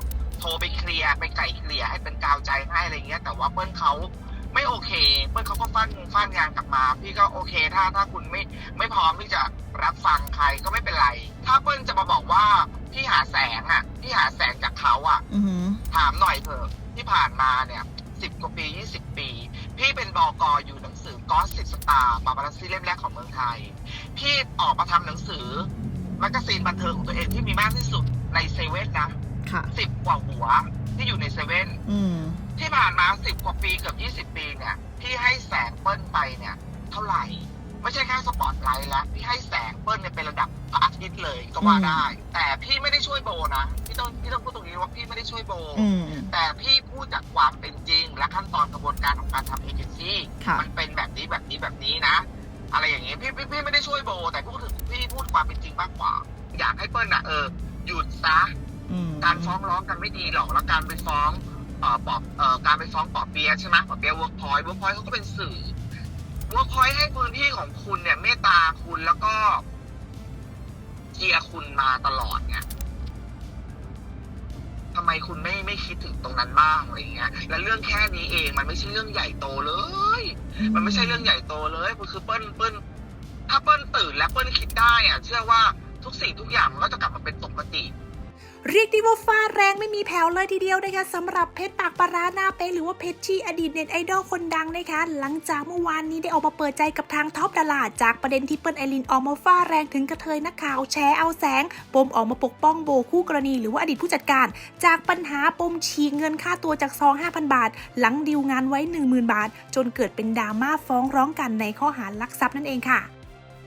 รโทรไปเคลียร์ไปไกล่เคลียร์ให้เป็นกาวใจให้อะไรเงี้ย แต่ว่าเปิ้ลเขาไม่โอเค เปิ้ลเขาก็ฟันงฟันงานกลับมา พี่ก็โอเค ถ้าถ้าคุณไม่ไม่พร้อมที่จะรับฟังใครก็ไม่เป็นไร ถ้าเปิ้ลจะมาบอกว่าพี่หาแสงอะพี่หาแสงจากเขาอะอือหือ ถามหน่อยเถอะที่ผ่านมาเนี่ยสิบกว่าปียี่สิบปี พี่เป็นบอกออยู่หนังสือกอสิสตาร์ปาปารัสซี่เล่มแรกของเมืองไทย พี่ออกมาทำหนังสือแมกกาซีนบันเทิงของตัวเองที่มีมากที่สุดในเซเว่นนะ ค่ะ สิบกว่าหัวที่อยู่ในเซเว่นอืม ที่ผ่านมาสิบกว่าปีเกือบยี่สิบปีเนี่ยพี่ให้แสงเปิ้ลไปเนี่ย เท่าไหร่ ไม่ใช่แค่สปอตไลท์แล้วพี่ให้แสงเปิ้ลเนี่ยเป็นระดับพระอาทิตย์เลยก็ว่าได้ แต่พี่ไม่ได้ช่วยโบนะพี่ต้องพี่ต้องพูดตรงนี้ว่าพี่ไม่ได้ช่วยโบ อืม แต่พี่พูดจากความเป็นจริง และขั้นตอนกระบวนการของการทำเอเจนซี่ค่ะ มันเป็นแบบนี้แบบนี้แบบนี้นะ อะไรอย่างเงี้ยพี่พี่พี่ไม่ได้ช่วยโบ แต่พูดถึงพี่พูดความเป็นจริงมากกว่า อยากให้เปิ้ลน่ะเออหยุดซะอืม การฟ้องร้องกันไม่ดีหรอกแล้วการไปฟ้องเอ่อปอบเอ่อการไปฟ้องปอบเปียะใช่ไหมปอบเปียเวิร์กพอยต์เวิร์กพอยต์เขาก็เป็นสื่อเวิร์กพอยต์ให้พื้นที่ของคุณเนี่ยเมตตาคุณแล้วก็เชียร์คุณมาตลอดเนี่ยทำไมคุณไม่ไม่คิดถึงตรงนั้นบ้างอะไรอย่างเงี้ย แล้วเรื่องแค่นี้เองมันไม่ใช่เรื่องใหญ่โตเลย มันไม่ใช่เรื่องใหญ่โตเลยมันคือเปิ้ลเปิ้ลถ้าเปิ้ลตื่นและเปิ้ลคิดได้อะเชื่อว่าทุกสิ่งทุกอย่างมันก็จะกลับมาเป็นปกติ เรียกได้ว่าฟาดแรงไม่มีแผ่วเลยทีเดียวนะคะสำหรับเพชรปากปาร้าหน้าเป๊ะหรือว่าเพชรชี่อดีตเน็ตไอดอลคนดังนะคะ หลังจากเมื่อวานนี้ได้ออกมาเปิดใจกับทางท็อปดาราจากประเด็นที่เปิ้ลไอรินออกมาฟาดแรงถึงกระเทยนักข่าวแชร์เอาแสง ปมออกมาปกป้องโบคู่กรณีหรือว่าอดีตผู้จัดการ จากปัญหาปมฉีกเงินค่าตัวจากซอง5,000 บาท หลังดีลงานไว้ 10,000 บาท จนเกิดเป็นดราม่าฟ้องร้องกันในข้อหารักทรัพย์นั่นเองค่ะ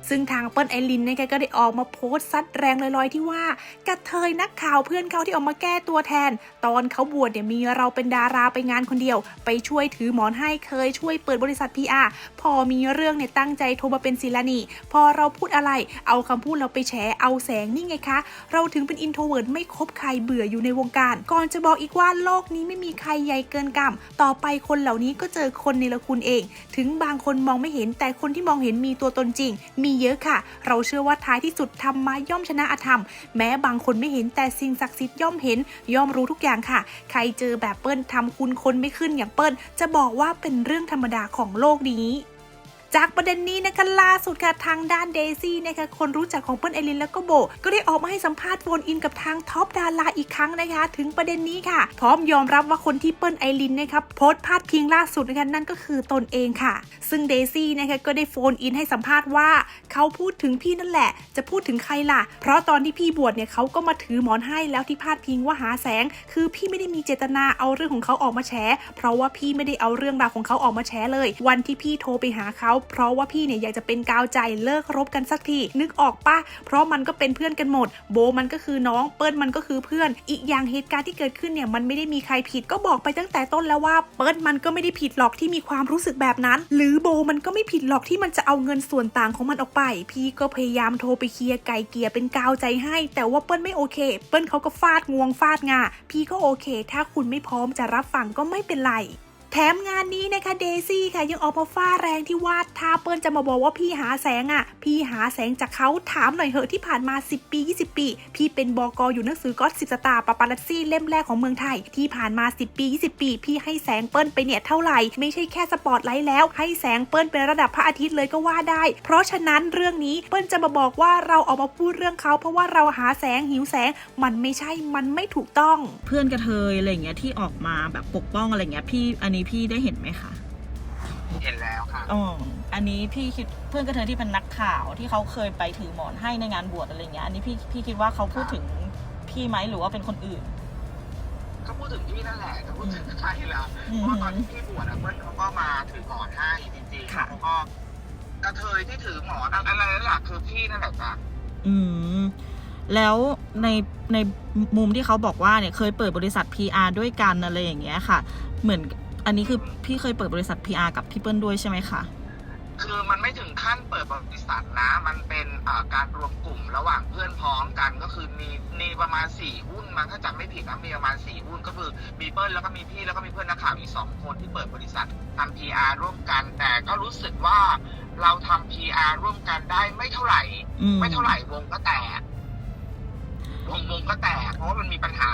ซึ่งทางเปิ้ลไอรินนะคะก็ได้ออกมาโพสต์ซัดแรงลอยๆ ที่ว่ากระเทยนักข่าวเพื่อนเขาที่ออกมาแก้ตัวแทน ตอนเขาบวชเนี่ยมีเราเป็นดาราไปงานคนเดียว ไปช่วยถือหมอนให้เคยช่วยเปิดบริษัท PR พอมีเรื่องเนี่ยตั้งใจโทรมาเป็นศิลานีพอเราพูดอะไร เอาคำพูดเราไปแฉเอาแสงนี่ไงคะ เราถึงเป็นอินโทรเวิร์ดไม่คบใครเบื่ออยู่ในวงการ ก่อนจะบอกอีกว่าโลกนี้ไม่มีใครใหญ่เกินกรรมต่อไปคนเหล่านี้ก็เจอคนในละคุณเอง ถึงบางคนมองไม่เห็นแต่คนที่มองเห็นมีตัวตนจริง มีเยอะค่ะ เราเชื่อว่าท้ายที่สุดธรรมะย่อมชนะอธรรม แม้บางคนไม่เห็นแต่สิ่งศักดิ์สิทธิ์ย่อมเห็นย่อมรู้ทุกอย่างค่ะ ใครเจอแบบเปิ้ลทำคุณคนไม่ขึ้นอย่างเปิ้ลจะบอกว่าเป็นเรื่องธรรมดาของโลกนี้ จากประเด็นนี้นะคะล่าสุดค่ะทางด้านเดซี่นะคะคนรู้จักของเปิ้ลไอรินแล้วก็โบ ก็ได้ออกมาให้สัมภาษณ์โฟนอินกับทางท็อปดาราอีกครั้งนะคะ ถึงประเด็นนี้ค่ะ พร้อมยอมรับว่าคนที่เปิ้ลไอรินนะคะโพสต์พาดพิงล่าสุดนะคะนั่นก็คือตนเองค่ะ ซึ่งเดซี่นะคะก็ได้โฟนอินให้สัมภาษณ์ว่า เขาพูดถึงพี่นั่นแหละ จะพูดถึงใครล่ะ เพราะตอนที่พี่บวชเนี่ยเขาก็มาถือหมอนให้แล้วที่พาดพิงว่าหาแสง คือพี่ไม่ได้มีเจตนาเอาเรื่องของเขาออกมาแฉเพราะว่าพี่ไม่ได้เอาเรื่องราวของเขาออกมาแฉเลย วันที่พี่โทรไปหาเขาเพราะว่าพี่เนี่ยอยากจะเป็นกาวใจเลิกรบกันสักทีนึกออกปะเพราะมันก็เป็นเพื่อนกันหมด โบมันก็คือน้องเปิ้ลมันก็คือเพื่อน อีกอย่างเหตุการณ์ที่เกิดขึ้นเนี่ยมันไม่ได้มีใครผิดก็บอกไปตั้งแต่ต้นแล้วว่าเปิ้ลมันก็ไม่ได้ผิดหรอกที่มีความรู้สึกแบบนั้น หรือโบมันก็ไม่ผิดหรอกที่มันจะเอาเงินส่วนต่างของมันออกไป พี่ก็พยายามโทรไปเคลียร์ไก่เกียร์เป็นกาวใจให้ แต่ว่าเปิ้ลไม่โอเค เปิ้ลเขาก็ฟาดงวงฟาดงาพี่ก็โอเค ถ้าคุณไม่พร้อมจะรับฟังก็ไม่เป็นไร แถมงานนี้นะคะเดซี่ค่ะยังออกมาฟาแรงที่ว่าถ้าเปิ้ลจะมาบอกว่าพี่หาแสงอะ พี่หาแสงจากเขาถามหน่อยเหอะที่ผ่านมา 10 ปี 20 ปี พี่เป็นบอกออยู่หนังสือก็สิบสตาร์ปาปาลัสซี่เล่มแรกของเมืองไทย ที่ผ่านมา 10 ปี 20 ปี พี่ให้แสงเปิ้ลไปเนี่ยเท่าไหร่ ไม่ใช่แค่สปอตไลท์แล้ว ให้แสงเปิ้ลเป็นระดับพระอาทิตย์เลยก็ว่าได้ เพราะฉะนั้นเรื่องนี้เปิ้ลจะมาบอกว่าเราออกมาพูดเรื่องเขาเพราะว่าเราหาแสงหิวแสงมันไม่ใช่มันไม่ถูกต้อง เพื่อนกระเทยอะไรอย่างเงี้ยที่ออกมาแบบปกป้องอะไรเงี้ยพี่อันนี้พี่ได้เห็นไหมคะเห็นแล้วค่ะอ๋ออันนี้พี่คิดเพื่อนกระเทยที่เป็นนักข่าวที่เขาเคยไปถือหมอนให้ในงานบวชอะไรเงี้ยอันนี้พี่พี่คิดว่าเขาพูดถึงพี่ไหมหรือว่าเป็นคนอื่นก็พูดถึงพี่นั่นแหละแต่พูดถึงใครล่ะอืมเพราะว่าตอนที่พี่บวชอะเพื่อนเขาก็มาถือหมอนให้จริงๆค่ะแล้วก็กระเทยที่ถือหมอนอะไรนั่นแหละคือพี่นั่นแหละจ้ะอืมแล้วในในมุมที่เขาบอกว่าเนี่ยเคยเปิดบริษัท PR ด้วยกันอะไรอย่างเงี้ยค่ะ เหมือน อันนี้คือพี่เคยเปิดบริษัท PR กับพี่เปิ้ลด้วยใช่ไหมคะ คือมันไม่ถึงขั้นเปิดบริษัทนะ มันเป็นอ่าการรวมกลุ่มระหว่างเพื่อนพ้องกันก็คือมีมีประมาณสี่หุ้นมั้งถ้าจำไม่ผิดนะมีประมาณสี่หุ้นก็คือมีเปิ้ลแล้วก็มีพี่แล้วก็มีเพื่อนนักข่าวอีกสองคนที่เปิดบริษัททำ PR ร่วมกัน แต่ก็รู้สึกว่าเราทำ PR ร่วมกันได้ไม่เท่าไหร่อืมไม่เท่าไหร่วงก็แตกวงวงก็แตกเพราะว่ามันมีปัญหา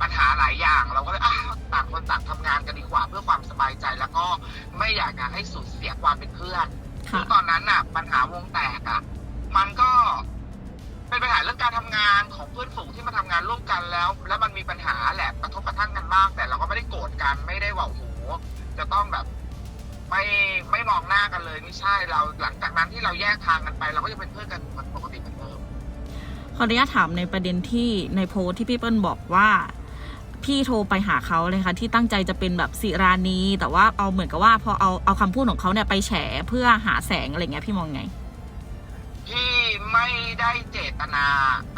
ปัญหาหลายอย่าง เราก็เลยอะต่างคนต่างทำงานกันดีกว่าเพื่อความสบายใจแล้วก็ไม่อยากจะให้สูญเสียความเป็นเพื่อนซึ่ค่ะงตอนนั้นน่ะ ปัญหาวงแตกอะมันก็เป็นปัญหาเรื่องการทำงานของเพื่อนฝูงที่มาทำงานร่วมกันแล้ว แล้วมันมีปัญหาแหละกระทบกระทั่งกันมากแต่เราก็ไม่ได้โกรธกันไม่ได้ว่าโอ้โหจะต้องแบบ ไม่ไม่มองหน้ากันเลยไม่ใช่เราหลังจากนั้นที่เราแยกทางกันไป เราก็ยังเป็นเพื่อนกันเหมือนปกติเหมือนเดิม ขออนุญาตถามในประเด็นที่ในโพสต์ที่พี่เปิ้ลบอกว่า พี่โทรไปหาเขาเลยค่ะที่ตั้งใจจะเป็นแบบสิรานีแต่ว่าเอาเหมือนกับว่าพอเอาเอาคำพูดของเขาเนี่ยไปแฉเพื่อหาแสงอะไรเงี้ยพี่มองไง พี่ไม่ได้เจตนา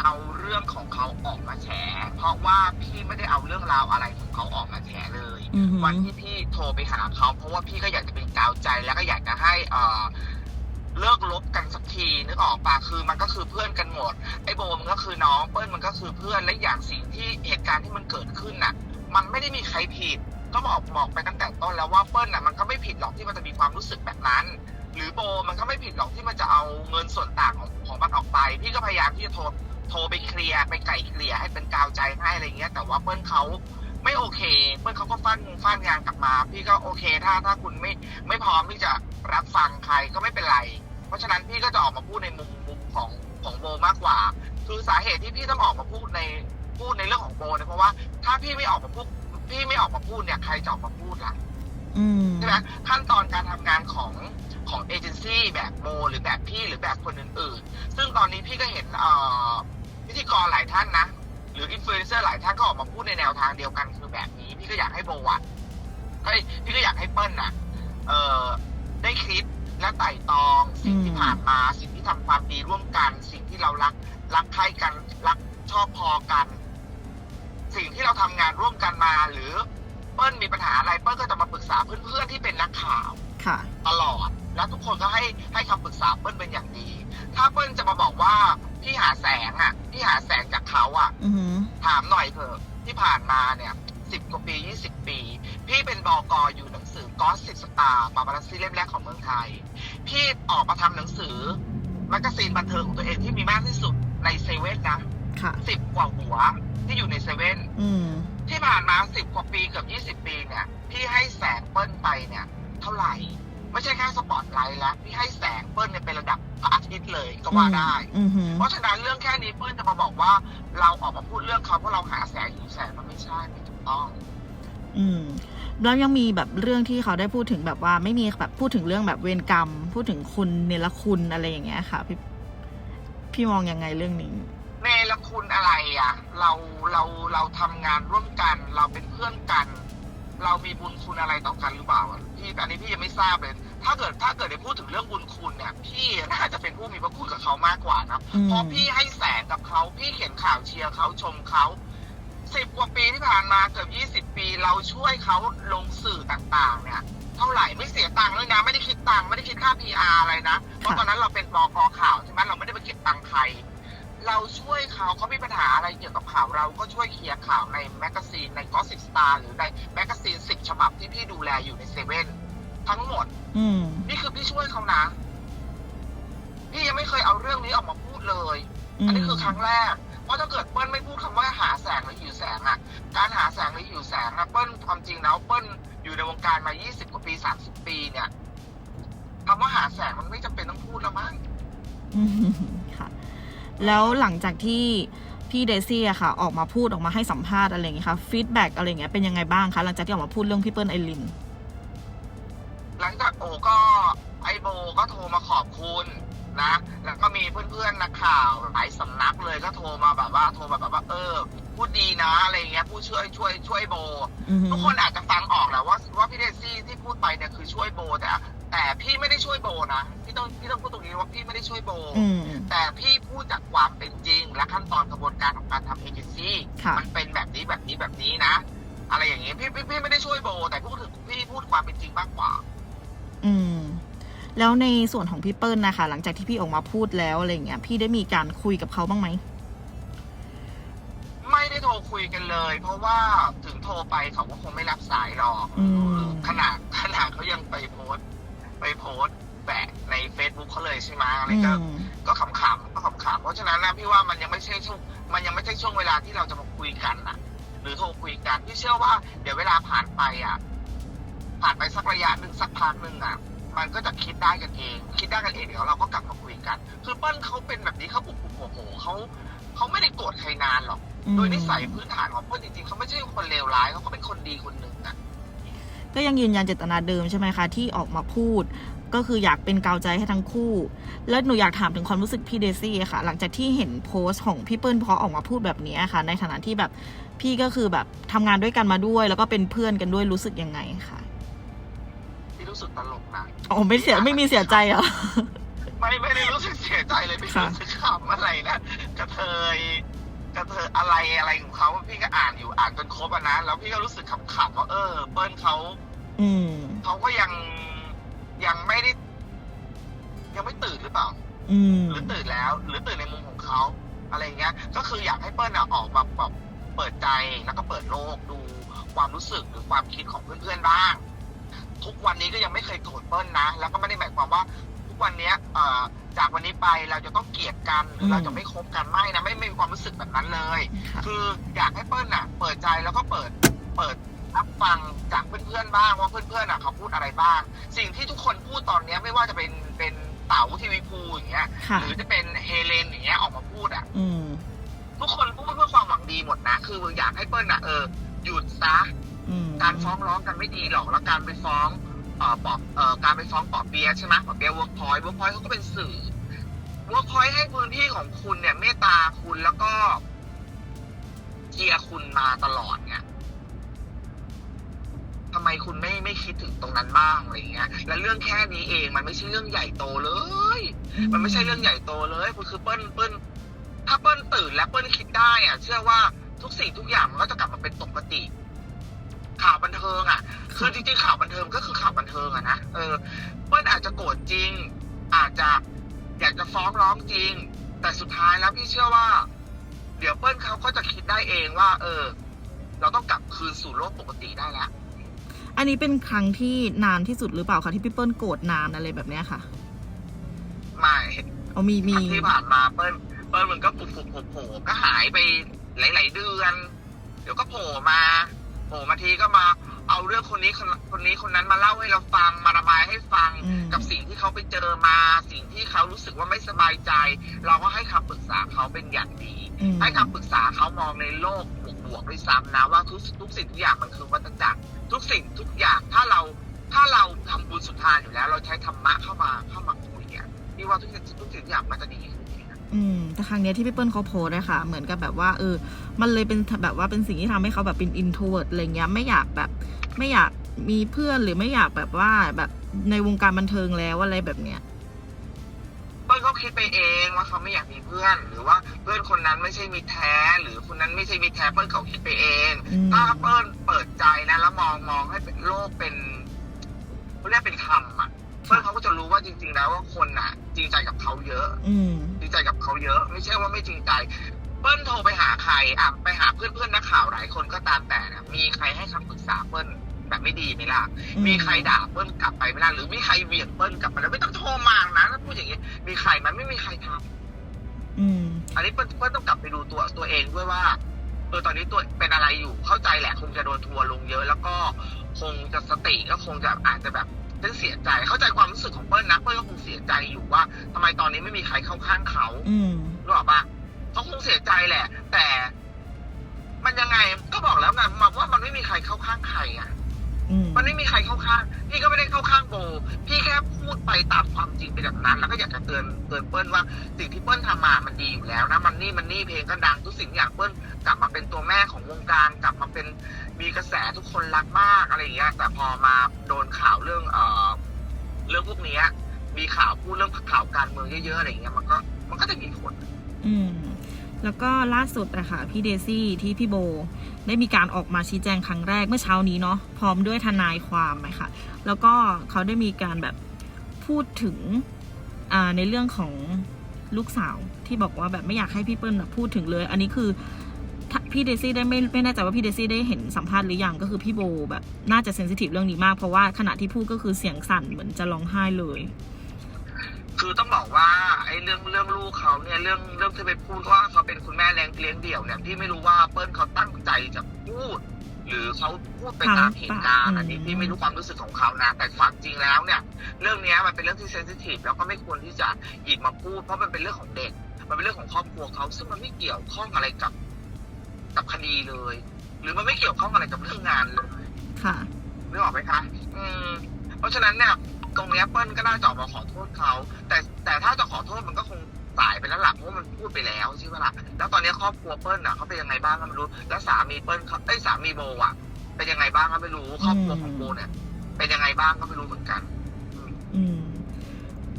เอาเรื่องของเขาออกมาแฉ เพราะว่าพี่ไม่ได้เอาเรื่องราวอะไรของเขาออกมาแฉเลย อือหือ วันที่พี่โทรไปหาเขาเพราะว่าพี่ก็อยากจะเป็นกาวใจแล้วก็อยากจะให้เอ่อ เลิกลบกันสักทีนึกออกปะคือมันก็คือเพื่อนกันหมดไอ้โบมันก็คือน้องเปิ้ลมันก็คือเพื่อนและอย่างสิ่งที่เหตุการณ์ที่มันเกิดขึ้นน่ะ มันไม่ได้มีใครผิด ก็บอกบอกไปตั้งแต่ต้นแล้วว่าเปิ้ลน่ะมันก็ไม่ผิดหรอกที่มันจะมีความรู้สึกแบบนั้น หรือโบมันก็ไม่ผิดหรอกที่มันจะเอาเงินส่วนต่างของของมันออกไป พี่ก็พยายามที่จะโทรโทรไปเคลียร์ไปไกล่เกลี่ยให้เป็นกาวใจให้อะไรเงี้ย แต่ว่าเปิ้ลเขาไม่โอเค เปิ้ลเขาก็ฟันงฟันงานกลับมา พี่ก็โอเคถ้าถ้าคุณไม่ไม่พร้อมที่จะรับฟังใครก็ไม่เป็นไร เพราะฉะนั้นพี่ก็จะออกมาพูดในมุมมุมของของโบมากกว่า คือสาเหตุที่พี่ต้องออกมาพูดในพูดในเรื่องของโบเนี่ยเพราะว่าถ้าพี่ไม่ออกมาพูดพี่ไม่ออกมาพูดเนี่ยใครจะออกมาพูดล่ะอืมใช่ไหมขั้นตอนการทำงานของของเอเจนซี่แบบโมหรือแบบพี่หรือแบบคนอื่นๆ ซึ่งตอนนี้พี่ก็เห็นเอ่อพิธีกรหลายท่านนะ หรืออินฟลูเอนเซอร์หลายท่านก็ออกมาพูดในแนวทางเดียวกันคือแบบนี้ พี่ก็อยากให้โบอะเฮ้ยพี่ก็อยากให้เปิ้ลน่ะเอ่อได้คิด และไต่ตรองสิ่งที่อืมผ่านมาสิ่งที่ทำความดีร่วมกัน สิ่งที่เรารักรักใคร่กันรักชอบพอกัน สิ่งที่เราทำงานร่วมกันมา หรือเปิ้ลมีปัญหาอะไรเปิ้ลก็จะมาปรึกษาเพื่อนๆที่เป็นนักข่าวค่ะตลอด แล้วทุกคนก็ให้ให้คำปรึกษาเปิ้ลเป็นอย่างดี ถ้าเปิ้ลจะมาบอกว่าพี่หาแสงอะพี่หาแสงจากเขาอะอือหือถามหน่อยเถอะที่ผ่านมาเนี่ยสิบกว่าปียี่สิบปี พี่เป็นบอกออยู่หนังสือ กอสสิสตาร์ปาปารัสซี่เล่มแรกของเมืองไทย พี่ออกมาทำหนังสือแมกกาซีนบันเทิงของตัวเองที่มีมากที่สุดในเซเว่นนะค่ะสิบกว่าหัวที่อยู่ในเซเว่นอืมที่ผ่านมาสิบกว่าปีเกือบยี่สิบปีเนี่ยพี่ให้แสงเปิ้ลไปเนี่ย เท่าไหร่ ไม่ใช่แค่สปอตไลท์แล้วพี่ให้แสงเปิ้ลเนี่ยเป็นระดับพระอาทิตย์เลยก็ว่าได้อือหือเพราะฉะนั้นเรื่องแค่นี้เปิ้ลจะมาบอกว่า เราออกมาพูดเรื่องเขาเพราะเราหาแสงอยู่แสงมันไม่ใช่ไม่ถูกต้อง อืม แล้วยังมีแบบเรื่องที่เขาได้พูดถึงแบบว่าไม่มีแบบพูดถึงเรื่องแบบเวรกรรม พูดถึงคุณเนรคุณอะไรอย่างเงี้ยค่ะ พี่พี่มองยังไงเรื่องนี้เนรคุณอะไรอะ เราเราเราทำงานร่วมกัน เราเป็นเพื่อนกัน เรามีบุญคุณอะไรต่อกันหรือเปล่าอะพี่อันนี้พี่ยังไม่ทราบเลย ถ้าเกิดถ้าเกิดได้พูดถึงเรื่องบุญคุณเนี่ย พี่น่าจะเป็นผู้มีพระคุณกับเขามากกว่านะอืมเพราะพี่ให้แสงกับเขาพี่เขียนข่าวเชียร์เขาชมเขา สิบกว่าปีที่ผ่านมาเกือบยี่สิบปีเราช่วยเขาลงสื่อต่างๆ เนี่ย เท่าไหร่ไม่เสียตังค์เลยนะ ไม่ได้คิดตังค์ไม่ได้คิดค่า PR อะไรนะ เพราะตอนนั้นเราเป็นบกข่าวใช่ไหมเราไม่ได้ไปเก็บตังค์ใครเราช่วยเขาเขามีปัญหาอะไรเกี่ยวกับข่าวเราก็ช่วยเคลียร์ข่าวในแมกกาซีนในก็สิบสตาร์หรือในแมกกาซีนสิบฉบับที่พี่ดูแลอยู่ในเซเว่นทั้งหมดอืมนี่คือพี่ช่วยเขานะ พี่ยังไม่เคยเอาเรื่องนี้ออกมาพูดเลย อันนี้คือครั้งแรก เพราะถ้าเกิดเปิ้ลไม่พูดคำว่าหาแสงหรือหิวแสงอะการหาแสงหรือหิวแสงอะเปิ้ลความจริงแล้วเปิ้ลอยู่ในวงการมา 20 กว่าปี 30 ปีเนี่ยคำว่าหาแสงมันไม่จำเป็นต้องพูดแล้วมั้งอืมค่ะ แล้วหลังจากที่พี่เดซี่อะค่ะ ออกมาพูดออกมาให้สัมภาษณ์อะไรอย่างเงี้ยค่ะฟีดแบ็กอะไรอย่างเงี้ยเป็นยังไงบ้างคะหลังจากที่ออกมาพูดเรื่องพี่เปิ้ลไอรินหลังจากโอก็ไอโบก็โทรมาขอบคุณ นะ แล้วก็มีเพื่อนๆนักข่าวหลายสำนักเลยก็โทรมาแบบว่าโทรมาแบบว่าเออพูดดีนะอะไรอย่างเงี้ยผู้ช่วยช่วยช่วยโบอือหือทุกคนอาจจะฟังออกแหละว่าว่าพี่เดซี่ที่พูดไปเนี่ยคือช่วยโบแต่แต่พี่ไม่ได้ช่วยโบนะพี่ต้องพี่ต้องพูดตรงนี้ว่าพี่ไม่ได้ช่วยโบอืมแต่พี่พูดจากความเป็นจริง และขั้นตอนกระบวนการของการทำเอเจนซี่ค่ะมันเป็นแบบนี้แบบนี้แบบนี้นะ อะไรอย่างเงี้ยพี่พี่พี่ไม่ได้ช่วยโบ แต่พูดถึงพี่พูดความเป็นจริงมากกว่า อืม แล้วในส่วนของพี่เปิ้ลนะคะ หลังจากที่พี่ออกมาพูดแล้วอะไรอย่างเงี้ยพี่ได้มีการคุยกับเขาบ้างไหมไม่ได้โทรคุยกันเลย เพราะว่าถึงโทรไปเขาก็คงไม่รับสายหรอกอืมขนาดขนาดเขายังไปโพสต์ไปโพสต์แปะใน Facebook เขาเลยใช่ไหมอะไรอืก็ มก็ขำๆก็ขำๆเพราะฉะนั้นนะพี่ว่ามันยังไม่ใช่ช่วงมันยังไม่ใช่ช่วงเวลาที่เราจะมาคุยกันนะรือโทรคุยกันพี่เชื่อว่า เดี๋ยวเวลาผ่านไปอะผ่านไปสักระยะหนึ่งสักพักหนึ่งอะ มันก็จะคิดได้กันเอง คิดได้กันเองเดี๋ยวเราก็กลับมาคุยกัน คือเปิ้ลเขาเป็นแบบนี้เขาปุบปุบโผโผเขาเขาไม่ได้โกรธใครนานหรอกอืมโดยนิสัยพื้นฐานของเปิ้ลจริงๆเขาไม่ใช่คนเลวร้ายเขาก็เป็นคนดีคนหนึ่งอะก็ยังยืนยันเจตนาเดิมใช่ไหมคะที่ออกมาพูด ก็คืออยากเป็นกาวใจให้ทั้งคู่ แล้วหนูอยากถามถึงความรู้สึกพี่เดซี่ค่ะ หลังจากที่เห็นโพสต์ของพี่เปิ้ลพอออกมาพูดแบบนี้ค่ะ ในฐานะที่แบบพี่ก็คือแบบทำงานด้วยกันมาด้วย แล้วก็เป็นเพื่อนกันด้วยรู้สึกยังไงคะพี่ รู้สึกตลกนะอ๋อไม่เสียไม่มีเสียใจเหรอ ไม่ไม่ได้รู้สึกเสียใจเลยพี่ค่ะรู้สึกขำอะไรนะกระเทยกระเทยอะไรอะไรของเขาพี่ก็อ่านอยู่อ่านจนครบอะนะแล้วพี่ก็รู้สึกขำๆว่าเออเปิ้ลเขาอืมเขาก็ยังยังไม่ได้ ยังไม่ตื่นหรือเปล่าอืมหรือตื่นแล้ว หรือตื่นในมุมของเขาอะไรเงี้ย ก็คืออยากให้เปิ้ลอะออกมาแบบเปิดใจแล้วก็เปิดโลกดูความรู้สึกหรือความคิดของเพื่อนๆบ้าง ทุกวันนี้ก็ยังไม่เคยโกรธเปิ้ลนะ แล้วก็ไม่ได้หมายความว่าทุกวันเนี้ยเอ่อจากวันนี้ไปเราจะต้องเกลียดกันหรือเราจะไม่คบกันไม่นะไม่ไม่มีความรู้สึกแบบนั้นเลยค่ะคืออยากให้เปิ้ลน่ะ เปิดใจแล้วก็เปิดเปิดรับฟังจากเพื่อนๆบ้างว่าเพื่อนๆน่ะเขาพูดอะไรบ้าง สิ่งที่ทุกคนพูดตอนเนี้ยไม่ว่าจะเป็นเป็นเต๋าทีวีภูอย่างเงี้ยค่ะ หรือจะเป็นเฮเลนอย่างเงี้ยออกมาพูดอะ อืม ทุกคนพูดเพื่อความหวังดีหมดนะ คืออยากให้เปิ้ลน่ะเออหยุดซะอืม การฟ้องร้องกันไม่ดีหรอกแล้วการไปฟ้องปอบการไปฟ้องปอบเปียใช่ไหมปอบเปียเวิร์กพอยต์เวิร์กพอยต์เขาก็เป็นสื่อเวิร์กพอยต์ให้พื้นที่ของคุณเนี่ยเมตตาคุณแล้วก็เชียร์คุณมาตลอดเนี่ยทำไมคุณไม่ไม่คิดถึงตรงนั้นบ้างอะไรเงี้ย แล้วเรื่องแค่นี้เองมันไม่ใช่เรื่องใหญ่โตเลย มันไม่ใช่เรื่องใหญ่โตเลยคือคือเปิ้ลเปิ้ลถ้าเปิ้ลตื่นและเปิ้ลคิดได้อะ เชื่อว่าทุกสิ่งทุกอย่างมันก็จะกลับมาเป็นปกติ ข่าวบันเทิงอะ คือจริงๆข่าวบันเทิงก็คือข่าวบันเทิงอะนะเออเปิ้ลอาจจะโกรธจริง อาจจะอยากจะฟ้องร้องจริง แต่สุดท้ายแล้วพี่เชื่อว่า เดี๋ยวเปิ้ลเขาก็จะคิดได้เองว่า เออ เราต้องกลับคืนสู่โลกปกติได้แล้วอันนี้เป็นครั้งที่นานที่สุดหรือเปล่าคะที่พี่เปิ้ลโกรธนานอะไรแบบเนี้ยค่ะไม่เอามีมีครั้งที่ผ่านมาเปิ้ลเปิ้ลมันก็ปุบปุบโผล่โผล่ก็หายไปหลาย ๆ เดือน เดี๋ยวก็โผล่มา โผล่มาทีก็มาเอาเรื่องคนนี้คนคนนี้คนนั้นมาเล่าให้เราฟังมาระบายให้ฟังอืมกับสิ่งที่เขาไปเจอมา สิ่งที่เขารู้สึกว่าไม่สบายใจ เราก็ให้คำปรึกษาเขาเป็นอย่างดีอืมให้คำปรึกษาเขามองในโลกบวกๆด้วยซ้ำนะว่าทุกทุกสิ่งทุกอย่างมันคือวัฏจักรทุกสิ่งทุกอย่างถ้าเราถ้าเราทำบุญสุนทานอยู่แล้ว เราใช้ธรรมะเข้ามาเข้ามาคุยเนี่ยพี่ว่าทุกสิ่งทุกสิ่งทุกอย่างมันจะดีขึ้นเองนะอืมแต่ครั้งเนี้ยที่พี่เปิ้ลเขาโพสต์อะค่ะเหมือนกับแบบว่าเออ มันเลยเป็นแบบว่าเป็นสิ่งที่ทำให้เขาแบบเป็น introvert อะไรเงี้ยไม่อยากแบบไม่อยากมีเพื่อนหรือไม่อยากแบบว่าแบบในวงการบันเทิงแล้วอะไรแบบเนี้ยเปิ้ลเขาคิดไปเองว่าเขาไม่อยากมีเพื่อน หรือว่าเพื่อนคนนั้นไม่ใช่มิตรแท้ หรือคนนั้นไม่ใช่มิตรแท้เปิ้ลเขาคิดไปเองอืมถ้าเปิ้ลเปิดใจนะแล้วมองมองให้เป็นโลกเป็นเขาเรียกเป็นธรรมอะ เปิ้ลเขาก็จะรู้ว่าจริง ๆ แล้วว่าคนอะ จริงใจกับเขาเยอะอืมจริงใจกับเขาเยอะ ไม่ใช่ว่าไม่จริงใจเปิ้ลโทรไปหาใครอะไปหาเพื่อนเพื่อนๆนักข่าวหลายคนก็ตามแต่นะมีใครให้คำปรึกษาเปิ้ลแบบไม่ดีไหมล่ะอืมมีใครด่าเปิ้ลกลับไปไหมล่ะหรือมีใครเหวี่ยงเปิ้ลกลับไปแล้วไม่ต้องโทรมานะถ้าพูดอย่างนี้มีใครมันไม่มีใครทำอืมอันนี้เปิ้ลเปิ้ลต้องกลับไปดูตัวตัวเองด้วยว่าเออตอนนี้ตัวเป็นอะไรอยู่เข้าใจแหละคงจะโดนทัวร์ลงเยอะ แล้วก็คงจะสติก็คงจะอาจจะแบบ เป็นเสียใจ เข้าใจความรู้สึกของเปิ้ลนะเปิ้ลก็คงเสียใจอยู่ว่าทำไมตอนนี้ไม่มีใครเข้าข้างเขาอืมรู้หรอปะเขาคงเสียใจแหละ แต่ มันยังไงก็บอกแล้วไงมาว่ามันไม่มีใครเข้าข้างใครอะอื มมันไม่มีใครเข้าข้าง พี่ก็ไม่ได้เข้าข้างโบ พี่แค่พูดไปตามความจริงไปแบบนั้น แล้วก็อยากจะเตือนเตือนเปิ้ลว่าสิ่งที่เปิ้ลทำมา มันดีอยู่แล้วนะ มันนี่มันนี่เพลงก็ดังทุกสิ่งอย่างเปิ้ลกลับมาเป็นตัวแม่ของวงการ กลับมาเป็นมีกระแสทุกคนรักมากอะไรอย่างเงี้ย แต่พอมาโดนข่าวเรื่องเอ่อเรื่องพวกเนี้ยมีข่าวพูดเรื่องข่าวการเมืองเยอะๆอะไรอย่างเงี้ย มันก็มันก็จะมีผล อืม แล้วก็ล่าสุดนะคะพี่เดซี่ที่พี่โบ ได้มีการออกมาชี้แจงครั้งแรกเมื่อเช้านี้เนาะพร้อมด้วยทนายความไหมคะแล้วก็เขาได้มีการแบบพูดถึงในเรื่องของลูกสาวที่บอกว่าแบบไม่อยากให้พี่เปิ้ลพูดถึงเลย อันนี้คือพี่เดซี่ได้ไม่ไม่แน่ใจว่าพี่เดซี่ได้เห็นสัมภาษณ์หรือยังก็คือพี่โบแบบน่าจะเซนซิทีฟเรื่องนี้มากเพราะว่าขณะที่พูดก็คือเสียงสั่นเหมือนจะร้องไห้เลย คือต้องบอกว่าไอ้เรื่องเรื่องลูกเขาเนี่ยเรื่องเรื่องที่ไปพูดว่าเขาเป็นคุณแม่เลี้ยงเลี้ยงเดี่ยวเนี่ยพี่ไม่รู้ว่าเปิ้ลเขาตั้งใจจะพูด หรือเขาพูดไปตามเหตุการณ์อันนี้พี่ไม่รู้ความรู้สึกของเขานะ แต่ความจริงแล้วเนี่ย เรื่องเนี้ยมันเป็นเรื่องที่เซนซิทีฟแล้วก็ไม่ควรที่จะหยิบมาพูด เพราะมันเป็นเรื่องของเด็ก มันเป็นเรื่องของครอบครัวเขาซึ่งมันไม่เกี่ยวข้องอะไรกับ กับคดีเลย หรือมันไม่เกี่ยวข้องอะไรกับเรื่องงานเลยค่ะนึกออกไหมคะอืมเพราะฉะนั้นเนี่ย ตรงเนี้ยเปิ้ลก็น่าจะออกมาขอโทษเขาแต่แต่ถ้าจะขอโทษมันก็คงสายไปแล้วล่ะเพราะว่ามันพูดไปแล้วใช่ไหมล่ะแล้วตอนนี้ครอบครัวเปิ้ลอะเขาเป็นยังไงบ้างก็ไม่รู้ แล้วสามีเปิ้ลเขาไอ้ยสามีโบอะเป็นยังไงบ้างก็ไม่รู้ครอบครัวของโบเนี่ย เป็นยังไงบ้างก็ไม่รู้เหมือนกัน อืม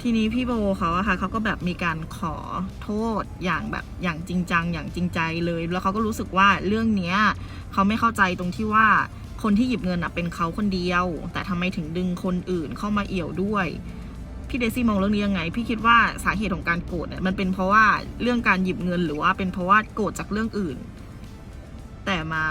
ทีนี้พี่โบเขาอะค่ะเขาก็แบบมีการขอโทษอย่างแบบอย่างจริงจังอย่างจริงใจเลย แล้วเขาก็รู้สึกว่าเรื่องเนี้ยเขาไม่เข้าใจตรงที่ว่า คนที่หยิบเงินเป็นเขาคนเดียว แต่ทำไมถึงดึงคนอื่นเข้ามาเอี่ยวด้วย พี่เดซี่มองเรื่องนี้ยังไง พี่คิดว่าสาเหตุของการโกรธเนี่ยมันเป็นเพราะว่าเรื่องการหยิบเงินหรือว่าเป็นเพราะว่าโกรธจากเรื่องอื่น แต่มา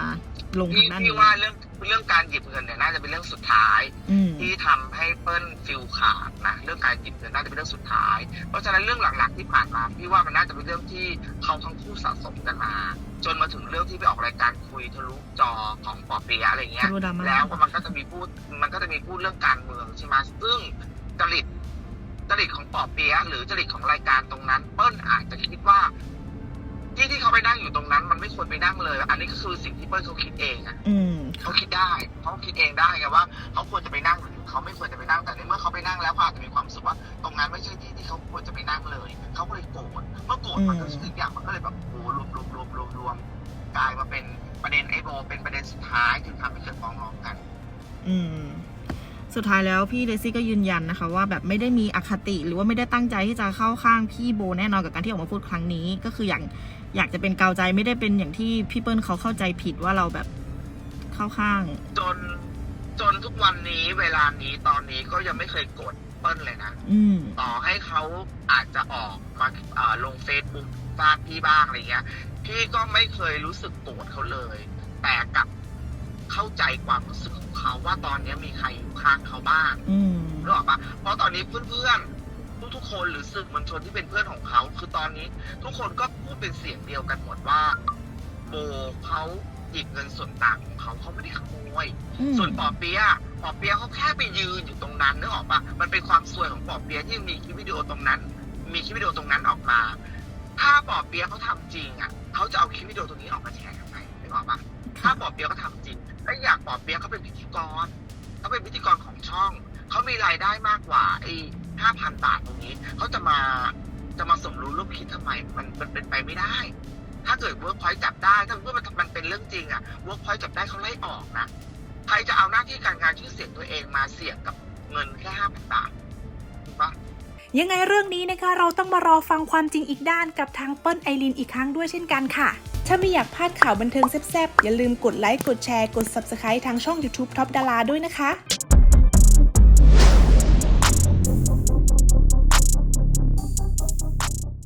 ลงทาพี่งด้านพี่นี้ว่าเรื่องเรื่องการหยิบเงินเนี่ยน่าจะเป็นเรื่องสุดท้าย อืม ที่ทำให้เปิ้ลฟิลขาดนะเรื่องการหยิบเงินน่าจะเป็นเรื่องสุดท้าย เพราะฉะนั้นเรื่องหลักๆที่ผ่านมาพี่ว่ามันน่าจะเป็นเรื่องที่เขาทั้งคู่สะสมกันมา จนมาถึงเรื่องที่ไปออกรายการคุยทะลุจอของปอเปียะอะไรเงี้ย ทะลุดราม่า แล้วมันก็จะมีพูดมันก็จะมีพูดเรื่องการเมืองใช่ไหมซึ่งจริตจริตของปอเปียะหรือจริตของรายการตรงนั้นเปิ้ลอาจจะคิดว่า ที่ที่เขาไปนั่งอยู่ตรงนั้น มันไม่ควรไปนั่งเลย อันนี้ก็คือสิ่งที่เปิ้ลเขาคิดเองอะอืมเขาคิดได้เขาคิดเองได้ไงว่าเขาควรจะไปนั่งหรือเขาไม่ควรจะไปนั่งแต่ในเมื่อเขาไปนั่งแล้วเขาอาจจะมีความรู้สึกว่า ตรงนั้นไม่ใช่ที่ที่เขาควรจะไปนั่งเลยเขาก็เลยโกรธเมื่อโกรธมันก็ทุกอย่างมันก็เลยแบบโอ้โหรวมรวมรวมรวมรวมกลายมาเป็นประเด็นไอโบเป็นประเด็นสุดท้ายที่ทำให้เกิดฟ้องร้องกัน อืมสุดท้ายแล้วพี่เดซี่ก็ยืนยันนะคะว่าแบบไม่ได้มีอคติหรือว่าไม่ได้ตั้งใจที่จะเข้าข้างพี่โบแน่นอนกับการที่ออกมาพูดครั้งนี้ ก็คืออย่าง อยากจะเป็นกาวใจไม่ได้เป็นอย่างที่พี่เปิ้ลเขาเข้าใจผิดว่าเราแบบเข้าข้าง จนจนทุกวันนี้เวลานี้ตอนนี้ก็ยังไม่เคยโกรธเปิ้ลเลยนะอืม ต่อให้เขาอาจจะออกมาเอ่อลงเฟซบุ๊กฟาดพี่บ้างอะไรเงี้ย พี่ก็ไม่เคยรู้สึกโกรธเขาเลย แต่กลับเข้าใจความรู้สึกของเขาว่าตอนนี้มีใครอยู่ข้างเขาบ้าง อืมรู้หรอกปะเพราะตอนนี้เพื่อนๆ ทุกๆ คนหรือสื่อมวลชนที่เป็นเพื่อนของเขา คือตอนนี้ทุกคนก็พูดเป็นเสียงเดียวกันหมดว่าโบเขาหยิบเงินส่วนต่างของเขาเขาไม่ได้ขโมยอืมส่วนปอเปียะปอเปียะเขาแค่ไปยืนอยู่ตรงนั้นนึกออกปะมันเป็นความซวยของปอเปียะที่มีคลิปวิดีโอตรงนั้น มีคลิปวิดีโอตรงนั้นออกมา ถ้าปอเปียะเขาทำจริงอะเขาจะเอาคลิปวิดีโอตรงนี้ออกมาแชร์ทำไมนึกออกปะถ้าปอเปียะเขาทำจริง และอยากปอเปียะเขาเป็นพิธีกรเขาเป็นพิธีกรของช่องเขามีรายได้มากกว่าไอ้ ห้าพันบาทตรงนี้เขาจะมาจะมาสมรู้ร่วมคิดทำไมมันมันเป็นไปไม่ได้ ถ้าเกิดเวิร์กพอยต์จับได้ถ้าเมื่อมันมันเป็นเรื่องจริงอะเวิร์กพอยต์จับได้เขาไล่ออกนะใครจะเอาหน้าที่การงานชื่อเสียงตัวเองมาเสี่ยงกับเงินแค่ห้าพันบาทถูกปะยังไงเรื่องนี้นะคะ เราต้องมารอฟังความจริงอีกด้านกับทางเปิ้ลไอรินอีกครั้งด้วยเช่นกันค่ะ ถ้าไม่อยากพลาดข่าวบันเทิงแซ่บๆ อย่าลืมกดไลค์ กดแชร์ กด Subscribe ทางช่อง YouTube Top ดาราด้วยนะคะ